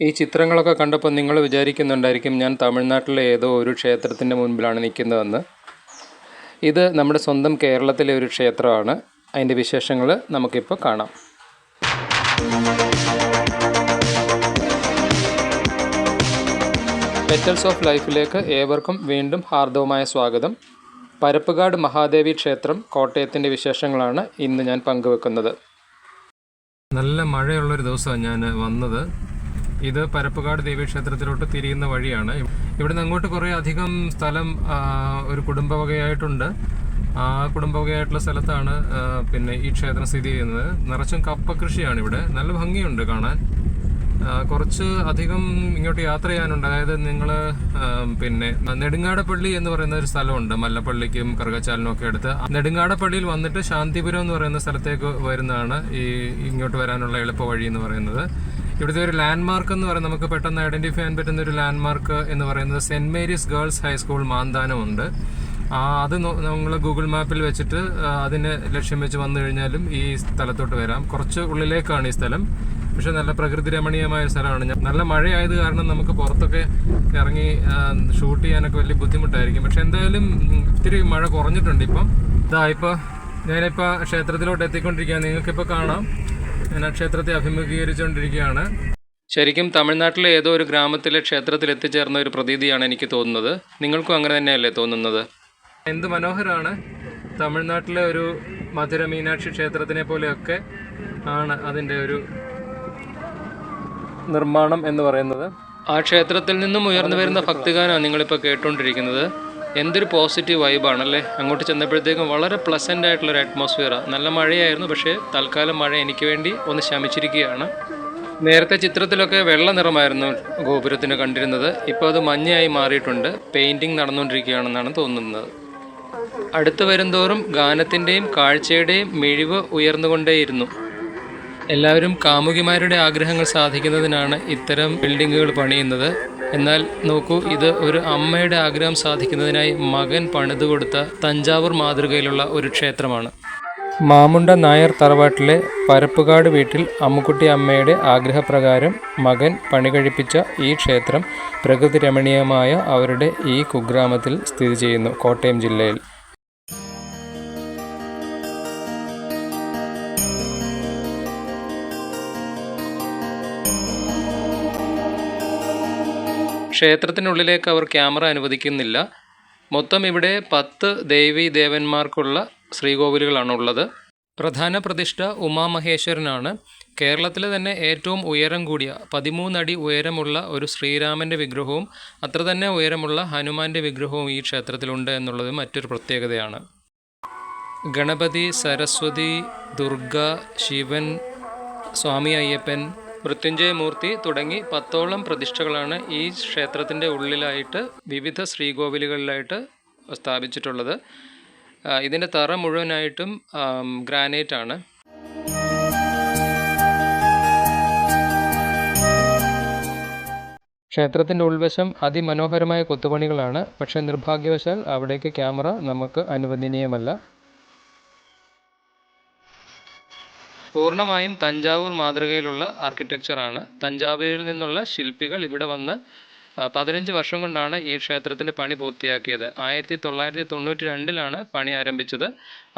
ഈ ചിത്രങ്ങളൊക്കെ കണ്ടപ്പോൾ നിങ്ങൾ വിചാരിക്കുന്നുണ്ടായിരിക്കും ഞാൻ തമിഴ്നാട്ടിലെ ഏതോ ഒരു ക്ഷേത്രത്തിന്റെ മുൻപിലാണ് നിൽക്കുന്നതെന്ന്. ഇത് നമ്മുടെ സ്വന്തം കേരളത്തിലെ ഒരു ക്ഷേത്രമാണ്. അതിന്റെ വിശേഷങ്ങൾ നമുക്കിപ്പോൾ കാണാം. പെറ്റൽസ് ഓഫ് ലൈഫിലേക്ക് ഏവർക്കും വീണ്ടും ഹാർദവമായ സ്വാഗതം. പരപ്പുകാട് മഹാദേവി ക്ഷേത്രം കോട്ടയത്തിന്റെ വിശേഷങ്ങളാണ് ഇന്ന് ഞാൻ പങ്കുവെക്കുന്നത്. നല്ല മഴയുള്ളൊരു ദിവസമാണ് ഞാൻ വന്നത്. ഇത് പരപ്പുകാട് ദേവീക്ഷേത്രത്തിലോട്ട് തിരിയുന്ന വഴിയാണ്. ഇവിടെ നിന്ന് അങ്ങോട്ട് കുറേ അധികം സ്ഥലം ഒരു കുടുംബവകയായിട്ടുണ്ട്. ആ കുടുംബവകയായിട്ടുള്ള സ്ഥലത്താണ് പിന്നെ ഈ ക്ഷേത്രം സ്ഥിതി ചെയ്യുന്നത്. നിറച്ചും കപ്പ കൃഷിയാണ് ഇവിടെ. നല്ല ഭംഗിയുണ്ട് കാണാൻ. കുറച്ച് അധികം ഇങ്ങോട്ട് യാത്ര ചെയ്യാനുണ്ട്. അതായത് നിങ്ങൾ പിന്നെ നെടുങ്ങാടപ്പള്ളി എന്ന് പറയുന്ന ഒരു സ്ഥലമുണ്ട്. മല്ലപ്പള്ളിക്കും കറുകച്ചാലിനും ഒക്കെ അടുത്ത്. നെടുങ്ങാടപ്പള്ളിയിൽ വന്നിട്ട് ശാന്തിപുരം എന്ന് പറയുന്ന സ്ഥലത്തേക്ക് വരുന്നതാണ് ഈ ഇങ്ങോട്ട് വരാനുള്ള എളുപ്പ വഴി എന്ന് പറയുന്നത്. ഇവിടുത്തെ ഒരു ലാൻഡ് മാർക്ക് എന്ന് പറയുന്നത് നമുക്ക് പെട്ടെന്ന് ഐഡന്റിഫൈ ചെയ്യാൻ പറ്റുന്ന ഒരു ലാൻഡ് മാർക്ക് എന്ന് പറയുന്നത് saint Mary's girls high school മാന്താനമുണ്ട്. ആ അത് നമ്മൾ ഗൂഗിൾ മാപ്പിൽ വെച്ചിട്ട് അതിനെ ലക്ഷ്യം വെച്ച് വന്നു കഴിഞ്ഞാലും ഈ സ്ഥലത്തോട്ട് വരാം. കുറച്ച് ഉള്ളിലേക്കാണ് ഈ സ്ഥലം. പക്ഷെ നല്ല പ്രകൃതി രമണീയമായ സ്ഥലമാണ്. നല്ല മഴയായത് കാരണം നമുക്ക് പുറത്തൊക്കെ ഇറങ്ങി ഷൂട്ട് ചെയ്യാനൊക്കെ വലിയ ബുദ്ധിമുട്ടായിരിക്കും. പക്ഷെ എന്തായാലും ഇത്തിരി മഴ കുറഞ്ഞിട്ടുണ്ട് ഇപ്പം. ഇതാ ഇപ്പോൾ ഞാനിപ്പോൾ ക്ഷേത്രത്തിലോട്ട് എത്തിക്കൊണ്ടിരിക്കുകയാണ്. നിങ്ങൾക്കിപ്പോൾ കാണാം. ഞാൻ ക്ഷേത്രത്തെ അഭിമുഖീകരിച്ചുകൊണ്ടിരിക്കുകയാണ്. ശരിക്കും തമിഴ്നാട്ടിലെ ഏതോ ഒരു ഗ്രാമത്തിലെ ക്ഷേത്രത്തിൽ എത്തിച്ചേർന്ന ഒരു പ്രതീതിയാണ് എനിക്ക് തോന്നുന്നത്. നിങ്ങൾക്കും അങ്ങനെ തന്നെയല്ലേ തോന്നുന്നത്? എന്ത് മനോഹരമാണ് തമിഴ്നാട്ടിലെ ഒരു മധുര മീനാക്ഷി ക്ഷേത്രത്തിനെ പോലെയൊക്കെ ആണ് അതിന്റെ ഒരു നിർമ്മാണം എന്ന് പറയുന്നത്. ആ ക്ഷേത്രത്തിൽ നിന്നും ഉയർന്നു വരുന്ന ഭക്തിഗാനമാണ് നിങ്ങളിപ്പോൾ കേട്ടുകൊണ്ടിരിക്കുന്നത്. എന്തൊരു പോസിറ്റീവ് വൈബാണല്ലേ അങ്ങോട്ട് ചെന്നപ്പോഴത്തേക്കും വളരെ പ്ലസന്റ് ആയിട്ടുള്ളൊരു അറ്റ്മോസ്ഫിയറാണ് നല്ല മഴയായിരുന്നു പക്ഷേ തൽക്കാലം മഴ എനിക്ക് വേണ്ടി ഒന്ന് ശമിച്ചിരിക്കുകയാണ്. നേരത്തെ ചിത്രത്തിലൊക്കെ വെള്ള നിറമായിരുന്നു ഗോപുരത്തിന് കണ്ടിരുന്നത്. ഇപ്പോൾ അത് മഞ്ഞയായി മാറിയിട്ടുണ്ട്. പെയിന്റിങ് നടന്നുകൊണ്ടിരിക്കുകയാണെന്നാണ് തോന്നുന്നത്. അടുത്ത് വരുന്തോറും ഗാനത്തിന്റെയും കാഴ്ചയുടെയും മിഴിവ് ഉയർന്നുകൊണ്ടേയിരുന്നു. എല്ലാവരും കാമുകിമാരുടെ ആഗ്രഹങ്ങൾ സാധിക്കുന്നതിനാണ് ഇത്തരം ബിൽഡിങ്ങുകൾ പണിയുന്നത്. എന്നാൽ നോക്കൂ ഇത് ഒരു അമ്മയുടെ ആഗ്രഹം സാധിക്കുന്നതിനായി മകൻ പണിതു കൊടുത്ത തഞ്ചാവൂർ മാതൃകയിലുള്ള ഒരു ക്ഷേത്രമാണ്. മാമുണ്ട നായർ തറവാട്ടിലെ പരപ്പുകാട് വീട്ടിൽ അമ്മുക്കുട്ടി അമ്മയുടെ ആഗ്രഹപ്രകാരം മകൻ പണികഴിപ്പിച്ച ഈ ക്ഷേത്രം പ്രകൃതി രമണീയമായ അവരുടെ ഈ കുഗ്രാമത്തിൽ സ്ഥിതി ചെയ്യുന്നു കോട്ടയം ജില്ലയിൽ. ക്ഷേത്രത്തിനുള്ളിലേക്ക് അവർ ക്യാമറ അനുവദിക്കുന്നില്ല. മൊത്തം ഇവിടെ പത്ത് ദേവി ദേവന്മാർക്കുള്ള ശ്രീകോവിലുകളാണ് ഉള്ളത് പ്രധാന പ്രതിഷ്ഠ ഉമാമഹേശ്വരനാണ്. കേരളത്തിലെ തന്നെ ഏറ്റവും ഉയരം കൂടിയ പതിമൂന്നടി ഉയരമുള്ള ഒരു ശ്രീരാമന്റെ വിഗ്രഹവും അത്ര തന്നെ ഉയരമുള്ള ഹനുമാന്റെ വിഗ്രഹവും ഈ ക്ഷേത്രത്തിലുണ്ട് എന്നുള്ളത് മറ്റൊരു പ്രത്യേകതയാണ്. ഗണപതി സരസ്വതി ദുർഗ ശിവൻ സ്വാമി അയ്യപ്പൻ മൃത്യുഞ്ജയ മൂർത്തി തുടങ്ങി പത്തോളം പ്രതിഷ്ഠകളാണ് ഈ ക്ഷേത്രത്തിന്റെ ഉള്ളിലായിട്ട് വിവിധ ശ്രീകോവിലുകളിലായിട്ട് സ്ഥാപിച്ചിട്ടുള്ളത്. ഇതിന്റെ തറ മുഴുവനായിട്ടും ഗ്രാനൈറ്റ് ആണ്. ക്ഷേത്രത്തിന്റെ ഉൾവശം അതിമനോഹരമായ കൊത്തുപണികളാണ്. പക്ഷേ നിർഭാഗ്യവശാൽ അവിടേക്ക് ക്യാമറ നമുക്ക് അനുവദനീയമല്ല. പൂർണമായും തഞ്ചാവൂർ മാതൃകയിലുള്ള ആർക്കിടെക്ചറാണ്. തഞ്ചാവൂരിൽ നിന്നുള്ള ശില്പികൾ ഇവിടെ വന്ന് പതിനഞ്ച് വർഷം കൊണ്ടാണ് ഈ ക്ഷേത്രത്തിന്റെ പണി പൂർത്തിയാക്കിയത്. ആയിരത്തി തൊള്ളായിരത്തി തൊണ്ണൂറ്റി രണ്ടിലാണ് പണി ആരംഭിച്ചത്.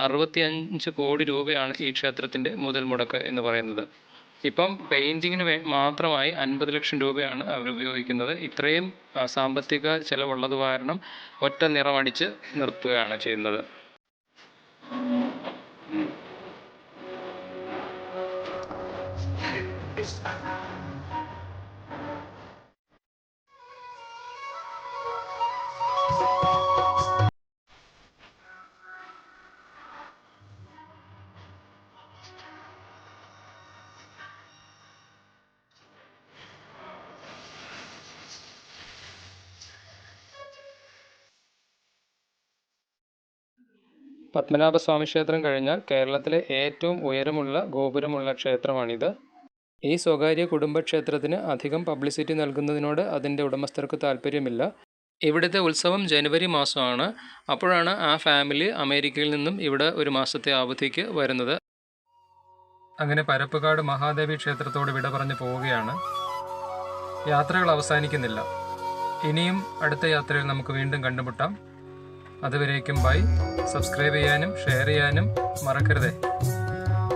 അറുപത്തിയഞ്ച് കോടി രൂപയാണ് ഈ ക്ഷേത്രത്തിന്റെ മുതൽ മുടക്ക് എന്ന് പറയുന്നത്. ഇപ്പം പെയിന്റിങ്ങിന് വേ മാത്രമായി അൻപത് ലക്ഷം രൂപയാണ് അവർ ഉപയോഗിക്കുന്നത്. ഇത്രയും സാമ്പത്തിക ചെലവുള്ളത് കാരണം ഒറ്റ നിറമടിച്ച് നിർത്തുകയാണ് ചെയ്യുന്നത്. പത്മനാഭസ്വാമി ക്ഷേത്രം കഴിഞ്ഞാൽ കേരളത്തിലെ ഏറ്റവും ഉയരമുള്ള ഗോപുരമുള്ള ക്ഷേത്രമാണിത്. ഈ സ്വകാര്യ കുടുംബക്ഷേത്രത്തിന് അധികം പബ്ലിസിറ്റി നൽകുന്നതിനോട് അതിന്റെ ഉടമസ്ഥർക്ക് താല്പര്യമില്ല ഇവിടുത്തെ ഉത്സവം ജനുവരി മാസമാണ്. അപ്പോഴാണ് ആ ഫാമിലി അമേരിക്കയിൽ നിന്നും ഇവിടെ ഒരു മാസത്തെ അവധിക്ക് വരുന്നത്. അങ്ങനെ പരപ്പുകാട് മഹാദേവി ക്ഷേത്രത്തോട് വിട പറഞ്ഞു പോവുകയാണ്. യാത്രകൾ അവസാനിക്കുന്നില്ല. ഇനിയും അടുത്ത യാത്രയിൽ നമുക്ക് വീണ്ടും കണ്ടുമുട്ടാം. അതുവരേക്കും ബൈ. സബ്സ്ക്രൈബ് ചെയ്യാനും ഷെയർ ചെയ്യാനും മറക്കരുതേ.